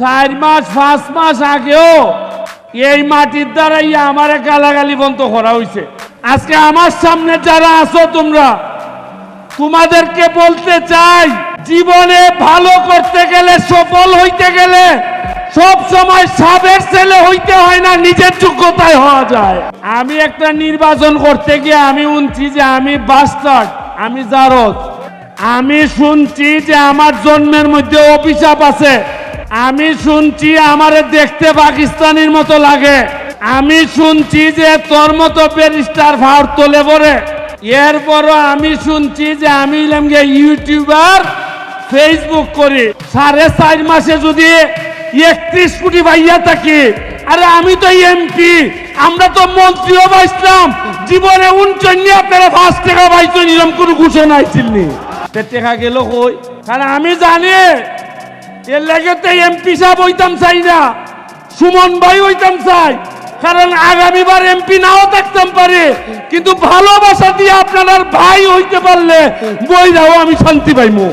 চার মাস, পাঁচ মাস আগেও এই মাটির দ্বারাই আমার গালাগালি বন্ধ করা হয়েছে আজকে আমার সামনে যারা আছো তোমরা, তোমাদেরকে বলতে চাই, জীবনে ভালো করতে গেলে, সফল হইতে গেলে সব সময় সাবের ছেলে হইতে হয় না, নিজের যোগ্যতায় হওয়া যায়। আমি একটা নির্বাচন করতে গিয়ে আমি শুনছি যে আমি বাস্টার্ড আমি জারদ। আমি শুনছি যে আমার জন্মের মধ্যে অভিশাপ আছে। আমি শুনছি আমারে দেখতে পাকিস্তানির মতো লাগে। আমি শুনছি যে তোর মতো ব্যারিস্টার ভার তোলে পরে এরপরও আমি শুনছি যে আমি ইউটিউবার, ফেসবুক করি। সাড়ে চার মাসে যদি একত্রিশ কোটি ভাইয়া থাকি, আরে আমি তো এমপি, আমরা তো মন্ত্রীও পাইছিলাম জীবনে উনচন্যে আপনারা পাঁচ টাকা পাইছেন এরকম কোনো ঘোষণা নাই তে টাকা গেল কই? কারণ আমি জানি এর লাগে এমপি সাহেব হইতাম চাই না, সুমন ভাই হইতাম চাই, কারণ আগামীবার এমপি নাও থাকতাম পারে। কিন্তু ভালোবাসা দিয়ে আপনার ভাই হইতে পারলে বইরাও আমি শান্তি পাইমু।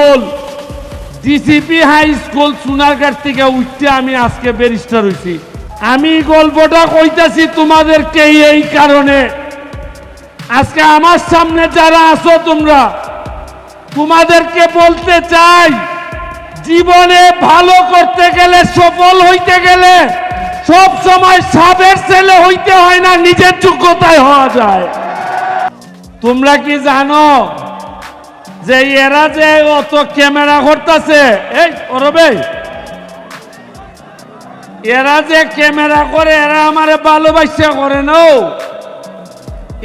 ডিসিপি হাই স্কুল সোনারঘাট থেকে উঠতে আমি আজকে ব্যারিস্টার হইছি। আমি গল্পটা কইতাছি তোমাদেরকে এই কারণে। আজকে আমার সামনে যারা আছো তোমরা, তোমাদেরকে বলতে চাই জীবনে ভালো করতে গেলে, সফল হইতে গেলে সব সময় সাবের ছেলে হইতে হয় না, নিজের যোগ্যতায় হওয়া যায়। তোমরা কি জানো যে এরা যে অত ক্যামেরা করতেছে? এই অরবে এরা যে ক্যামেরা করে, এরা আমারে ভালোবাসা করে না।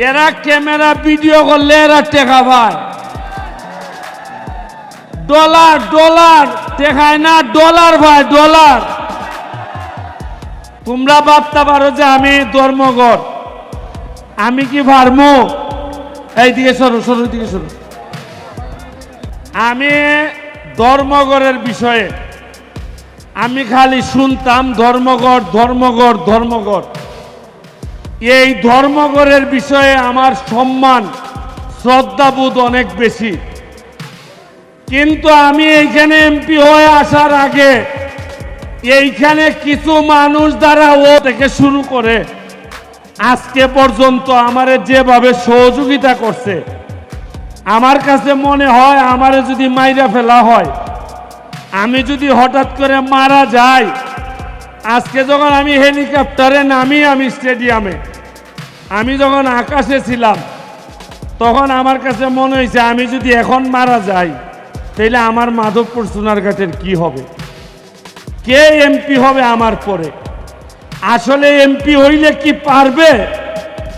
এরা ক্যামেরা ভিডিও করলে এরা টেকা পায়। Dollar dollar. দেখায় না, ডলার ভাই, ডলার। তোমরা ভাবতে পারো যে আমি ধর্মগর আমি কি ভারমো? এই দিকে সরো সরো দিকে সরো। আমি ধর্মগড়ের বিষয়ে, আমি খালি শুনতাম ধর্মগড় ধর্মগড় ধর্মগড় এই ধর্মগড়ের বিষয়ে আমার সম্মান, শ্রদ্ধাবোধ অনেক বেশি। কিন্তু আমি এইখানে এমপি হয়ে আসার আগে এইখানে কিছু মানুষ দ্বারা ও থেকে শুরু করে আজকে পর্যন্ত আমার যেভাবে সহযোগিতা করছে, আমার কাছে মনে হয় আমারে যদি মাইরা ফেলা হয়, আমি যদি হঠাৎ করে মারা যাই, আজকে যখন আমি হেলিকপ্টারে নামি আমি স্টেডিয়ামে, আমি যখন আকাশে ছিলাম, তখন আমার কাছে মনে হয়েছে আমি যদি এখন মারা যাই তাহলে আমার মাধবপুর সোনারঘাটের কি হবে? কে এমপি হবে আমার পরে? আসলে এমপি হইলে কি পারবে?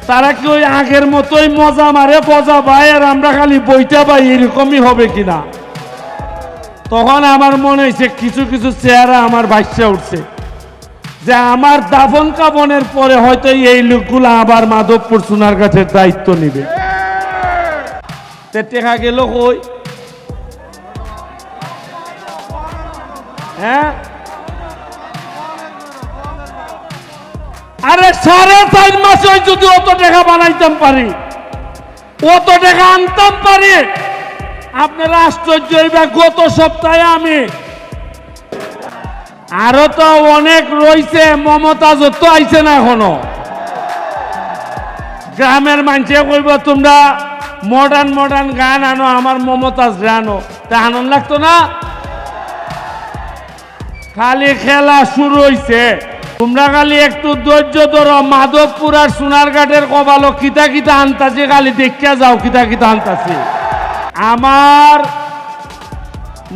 তারা কি ওই আগের মতোই মজা মারে, মজা পায়, আর আমরা খালি বইটা পাই, এরকমই হবে কিনা? তখন আমার মনে হয়েছে, কিছু কিছু চেহারা আমার বাচ্চা উঠছে। যে আমার দাফন কাবনের পরে হয়তো এই লোকগুলো আবার মাধবপুর সোনারঘাটের দায়িত্ব নিবে। টেকা গেল কই? হ্যাঁ? আরে সাড়ে চার মাসে যদি অত টাকা বানাইতাম পারি, অত টাকা আনতাম পারি, আপনারা আশ্চর্য গত সপ্তাহে আমি। আরও তো অনেক রইছে মমতাজ তো আইছে না এখনও। গ্রামের মানুষে কইব, তোমরা মডার্ন মডার্ন গান আনো, আমার মমতাজ আনো। তা আনন্দ লাগতো না? খালি খেলা শুরু হইছে। তোমরা খালি একটু ধৈর্য ধরো। মাধবপুর আর সোনারঘাটের কবালো কিতা কিতা আনতাছে, খালি দেখিয়া যাও কিতা কিতা আনতাছে। আমার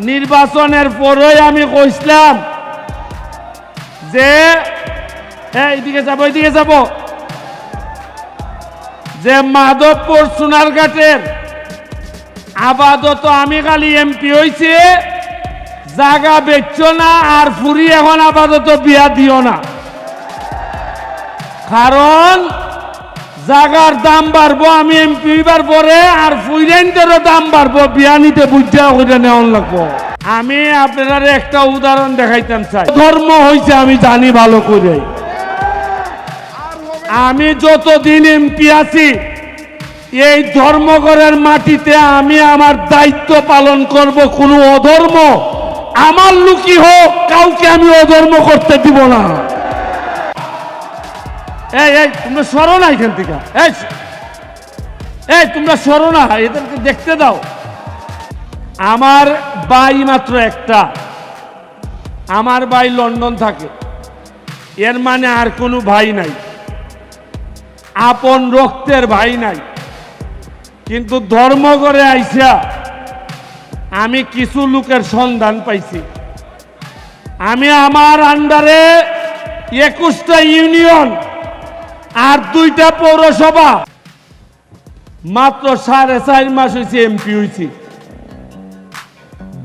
নির্বাচনের পরেই আমি কইছিলাম যে হ্যাঁ এইদিকে যাব এইদিকে যাব। যে মাধবপুর সোনারঘাটের আপাতত আমি খালি এমপি হইছে। জাগা বেচছো না আর ফুরি এখন আপাতত বিয়া দিও না। কারণ জাগার দাম বাড়বো, আমি এমপি হইবার পরে আর ফুইরেন্টেরও দাম বাড়বো। বিয়া নিতে বুঝা করে নেওয়ান লাগবো। আমি আপনার একটা উদাহরণ দেখাইতাম চাই। ধর্ম হইছে, আমি জানি ভালো করে। আমি যতদিন এমপি আছি, এই ধর্মঘরের মাটিতে আমি আমার দায়িত্ব পালন করব। কোনো অধর্ম আমার লুকি হোক, কাউকে আমি অধর্ম করতে দিব না। এই এই, তোমরা সরো না এখান থেকে। এই এই, তোমরা সরো না, এদেরকে দেখতে দাও। আমার বাই মাত্র একটা। আমার ভাই লন্ডন থাকে। এর মানে আর কোনো ভাই নাই। আপন রক্তের ভাই নাই। কিন্তু ধর্ম করে আইসা আমি কিছু লোকের সন্ধান পাইছি। আমি আমার আন্ডারে একুশটা ইউনিয়ন আর দুইটা পৌরসভা। মাত্র সাড়ে চার মাস হয়েছে এমপি হয়েছি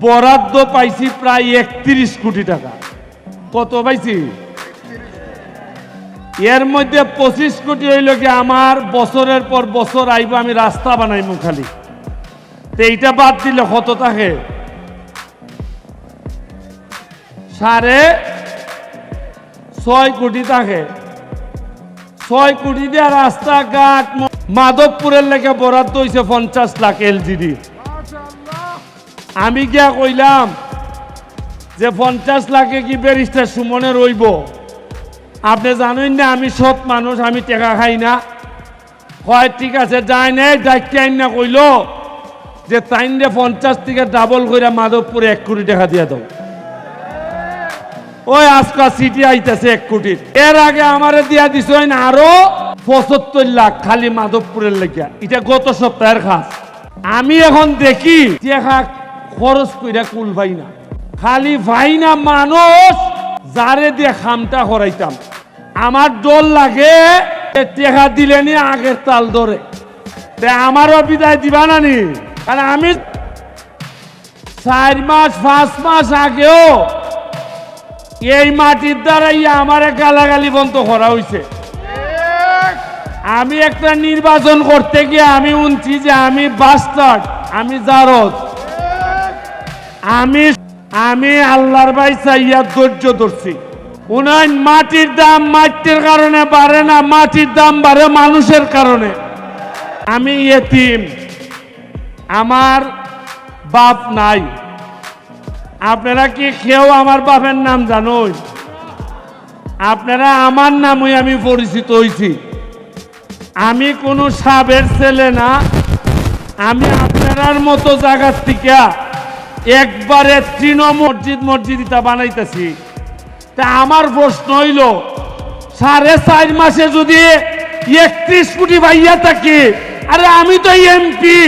বরাদ্দ পাইছি প্রায় একত্রিশ কোটি টাকা। কত পাইছি? এর মধ্যে পঁচিশ কোটি হইল কি আমার বছরের পর বছর আইব, আমি রাস্তা বানাইমু খালি। তো এইটা বাদ দিলে কত থাকে সাড়ে ছয় কোটি থাকে ছয় কোটি দিয়ে রাস্তাঘাট মাধবপুরের লেগে বরাদ্দ হয়েছে পঞ্চাশ লাখ এলজিডি। আমি গিয়া কইলাম যে পঞ্চাশ লাখে কি ব্যারিস্টার সুমনে রইব? আপনি জানেন না, আমি সৎ মানুষ, আমি টেকা খাই না। হয় ঠিক আছে যাই নাই ডাক্তার না কইল। যে তাইনরে পঞ্চাশ থেকে ডাবল কইরা মাধবপুরে এক কোটি টাকা দিয়ে দাও। ওই আজকা সিটি আইতেছে এক কোটির। এর আগে আমারে দিয়া দিছ আরও পঁচাত্তর লাখ খালি মাধবপুরের লেখা এটা গত সপ্তাহের খাস। আমি এখন দেখি টেকা খরচ কইরা কুল ভাই না। খালি ভাই না মানুষ, যারে দিয়ে খামটা করাইতাম আমার ডর লাগে টেকা দিলেনি আগের তাল ধরে। আমারও বিদায় দিবা না নি কারণ আমি চার মাস, পাঁচ মাস আগেও এই মাটির দ্বারাই আমার গালাগালি বন্ধ করা হয়েছে আমি একটা নির্বাচন করতে গিয়ে আমি উনছি যে আমি বাস্টার্ড আমি জারদ। আমি আমি আল্লাহর ভাই চাইয়া ধৈর্য ধরছি। উনার মাটির দাম মাটির কারণে বাড়ে না, মাটির দাম বাড়ে মানুষের কারণে। আমি এতিম। আমার বাপ নাই। আপনারা কি কেউ আমার বাপের নাম জানোই? আপনারা আমার নামই আমি পরিচিত হয়েছি আমি কোনো সাবের ছেলে না। আমি আপনার মতো জায়গার থেকে একবারে তৃণ মসজিদ মসজিদ ইটা বানাইতেছি। তা আমার প্রশ্ন হইল, সাড়ে চার মাসে যদি একত্রিশ কোটি ভাইয়া থাকি, আরে আমি তো এমপি।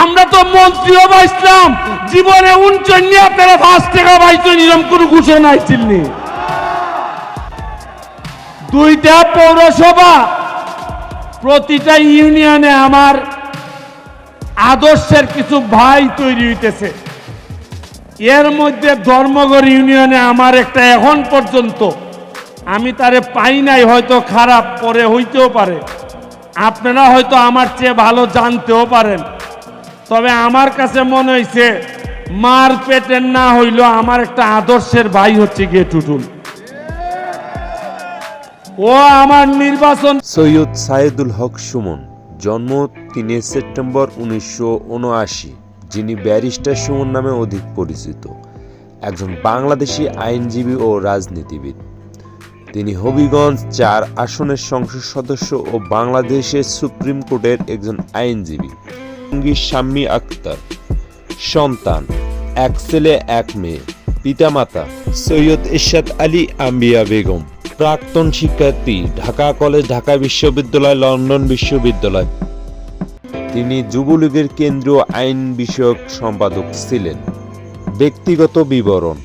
আমরা তো মন্ত্রীও পাইছিলাম জীবনে উনচন্নি আপনারা পাঁচ টাকা পাইছেন এরকম কোনো ঘোষণা আইছিলনি দুইটা পৌরসভা, প্রতিটা ইউনিয়নে আমার আদর্শের কিছু ভাই তৈরি হইতেছে। এর মধ্যে ধর্মগড় ইউনিয়নে আমার একটা এখন পর্যন্ত, আমি তারে পাই নাই, হয়তো খারাপ পরে হইতেও পারে। আপনারা হয়তো আমার চেয়ে ভালো জানতেও পারেন। তবে আমার কাছে মনে হয়েছে মার পেটের না হইল আমার একটা আদর্শের ভাই হচ্ছে গিয়ে টুটুল। ও আমার নির্বাচন সৈয়দ সাইদুল হক সুমন, জন্ম তিনে সেপ্টেম্বর উনিশশো উনআশি, যিনি ব্যারিস্টার সুমন নামে অধিক পরিচিত। একজন বাংলাদেশি আইনজীবী ও রাজনীতিবিদ। তিনি হবিগঞ্জ চার আসনের সংসদ সদস্য ও বাংলাদেশের সুপ্রিম কোর্টের একজন আইনজীবী। সঙ্গী শাম্মী আক্তার। সন্তান, এক ছেলে, এক মেয়ে। পিতামাতা, সৈয়দ ইরশাদ আলী আম্বিয়া বেগম। প্রাক্তন শিক্ষার্থী, ঢাকা কলেজ, ঢাকা বিশ্ববিদ্যালয়, লন্ডন বিশ্ববিদ্যালয়। তিনি যুবলীগের কেন্দ্রীয় আইন বিষয়ক সম্পাদক ছিলেন। ব্যক্তিগত বিবরণ,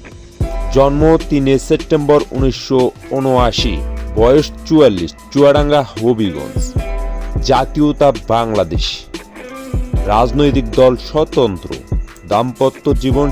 জন্ম তিনে সেপ্টেম্বর উনিশশো উনআশি, বয়স চুয়াল্লিশ, চুয়াডাঙ্গা হবিগঞ্জ। জাতীয়তা বাংলাদেশ। রাজনৈতিক দল স্বতন্ত্র। দাম্পত্য জীবন